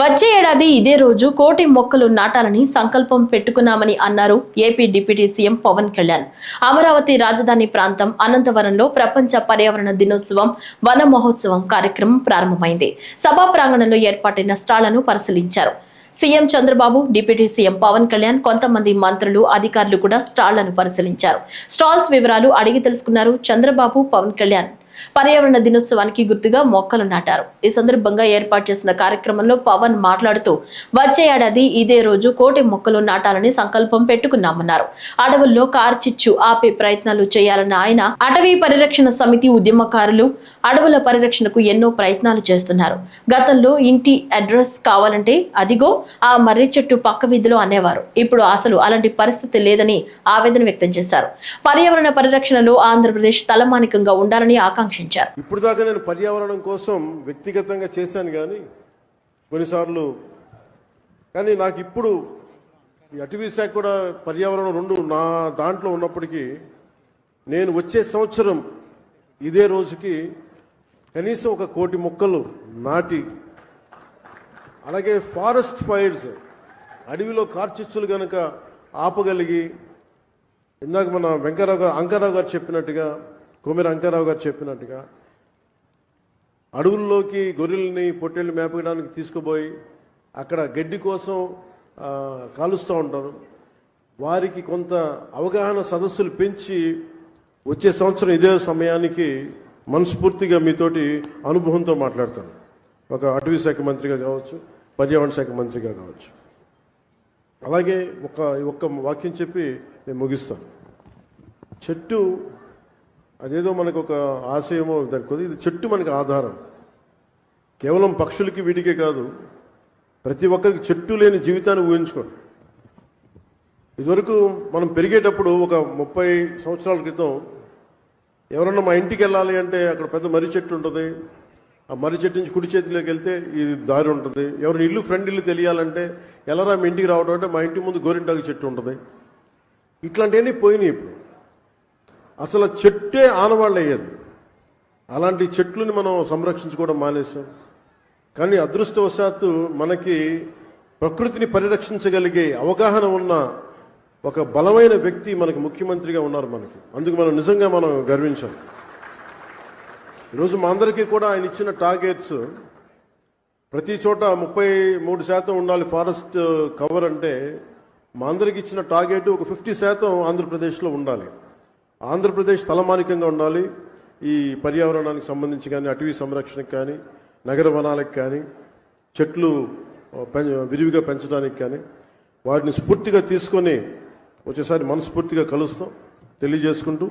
వచ్చే ఏడాది ఇదే రోజు కోటి మొక్కలు నాటాలని సంకల్పం పెట్టుకున్నామని అన్నారు AP deputy CM Pawan Kalyan. Amaravati రాజధాని ప్రాంతం అనంతవరంలో ప్రపంచ పర్యావరణ దినోత్సవం వన మహోత్సవం కార్యక్రమం ప్రారంభమైంది. సభా ప్రాంగణంలో ఏర్పాటైన స్టాళ్ళను పరిశీలించారు. CM Chandrababu deputy CM Pawan Kalyan కొంతమంది మంత్రులు అధికారులు కూడా స్టాళ్ళను పరిశీలించారు. స్టాల్స్ వివరాలు అడిగి తెలుసుకున్నారు చంద్రబాబు పవన్ కళ్యాణ్. పర్యావరణ దినోత్సవానికి గుర్తుగా మొక్కలు నాటారు. ఈ సందర్భంగా ఏర్పాటు చేసిన కార్యక్రమంలో పవన్ మాట్లాడుతూ వచ్చే ఏడాది ఇదే రోజు కోటి మొక్కలు నాటాలని సంకల్పం పెట్టుకున్నామన్నారు. అడవుల్లో కార్చిచ్చు ఆపే ప్రయత్నాలు చేయాలన్న ఆయన అటవీ పరిరక్షణ సమితి ఉద్యమకారులు అడవుల పరిరక్షణకు ఎన్నో ప్రయత్నాలు చేస్తున్నారు. గతంలో ఇంటి అడ్రస్ కావాలంటే అదిగో ఆ మర్రి చెట్టు పక్క వీధిలో అనేవారు. ఇప్పుడు అసలు అలాంటి పరిస్థితి లేదని ఆవేదన వ్యక్తం చేశారు. పర్యావరణ పరిరక్షణలో ఆంధ్రప్రదేశ్ తలమానికంగా ఉండాలని ఆకాంక్షించారు ఇప్పుడు దాకా నేను పర్యావరణం కోసం వ్యక్తిగతంగా చేశాను కానీ కొన్నిసార్లు కానీ నాకు ఇప్పుడు ఈ అటవీ శాఖ కూడా పర్యావరణం రెండు నా దాంట్లో ఉన్నప్పటికీ నేను వచ్చే సంవత్సరం ఇదే రోజుకి కనీసం ఒక కోటి మొక్కలు నాటి అలాగే ఫారెస్ట్ ఫైర్స్ అడవిలో కార్చిచ్చులు కనుక ఆపగలిగి ఇందాక మన వెంకరావు గారు అంకారావు గారు చెప్పినట్టుగా కొమిర అంకారావు గారు చెప్పినట్టుగా అడవుల్లోకి గొర్రెల్ని పొట్టేళ్ళు మేపడానికి తీసుకుపోయి అక్కడ గడ్డి కోసం కాలుస్తూ ఉంటారు. వారికి కొంత అవగాహన సదస్సులు పెంచి వచ్చే సంవత్సరం ఇదే సమయానికి మనస్ఫూర్తిగా మీతోటి అనుభవంతో మాట్లాడతాను. ఒక అటవీ శాఖ మంత్రిగా కావచ్చు పర్యావరణ శాఖ మంత్రిగా కావచ్చు. అలాగే ఒక ఒక్క వాక్యం చెప్పి నేను ముగిస్తాను. చెట్టు అదేదో మనకు ఒక ఆశయమో దానికి కొద్ది ఇది చెట్టు మనకి ఆధారం. కేవలం పక్షులకి వీటికే కాదు ప్రతి ఒక్కరికి చెట్టు లేని జీవితాన్ని ఊహించుకోండి. ఇదివరకు మనం పెరిగేటప్పుడు ఒక ముప్పై సంవత్సరాల క్రితం ఎవరన్నా మా ఇంటికి వెళ్ళాలి అంటే అక్కడ పెద్ద మర్రి చెట్టు ఉంటుంది. ఆ మర్రి చెట్టు నుంచి కుడి చేతిలోకి వెళ్తే ఇది దారి ఉంటుంది. ఎవరి ఇల్లు ఫ్రెండ్ ఇల్లు తెలియాలంటే ఎలారా మీ ఇంటికి రావడం అంటే మా ఇంటి ముందు గోరింటాకు చెట్టు ఉంటుంది. ఇట్లాంటివన్నీ పోయినాయి ఇప్పుడు. అసలు చెట్టే ఆనవాళ్ళు అయ్యేది అలాంటి చెట్లని మనం సంరక్షించుకోవడం మానేసాం కానీ అదృష్టవశాత్తు మనకి ప్రకృతిని పరిరక్షించగలిగే అవగాహన ఉన్న ఒక బలమైన వ్యక్తి మనకి ముఖ్యమంత్రిగా ఉన్నారు మనకి. అందుకు మనం నిజంగా మనం గర్వించాం. ఈరోజు మా అందరికీ కూడా ఆయన ఇచ్చిన టార్గెట్స్ ప్రతి చోట ముప్పై మూడు శాతం ఉండాలి ఫారెస్ట్ కవర్ అంటే మా అందరికి ఇచ్చిన టార్గెట్ ఒక ఫిఫ్టీ శాతం ఆంధ్రప్రదేశ్లో ఉండాలి. ఆంధ్రప్రదేశ్ తలమానికంగా ఉండాలి. ఈ పర్యావరణానికి సంబంధించి కానీ అటవీ సంరక్షణకు కానీ నగర వనాలకు కానీ చెట్లు విరివిగా పెంచడానికి కానీ వాటిని స్ఫూర్తిగా తీసుకొని వచ్చేసారి మనస్ఫూర్తిగా కలుస్తాం తెలియజేసుకుంటూ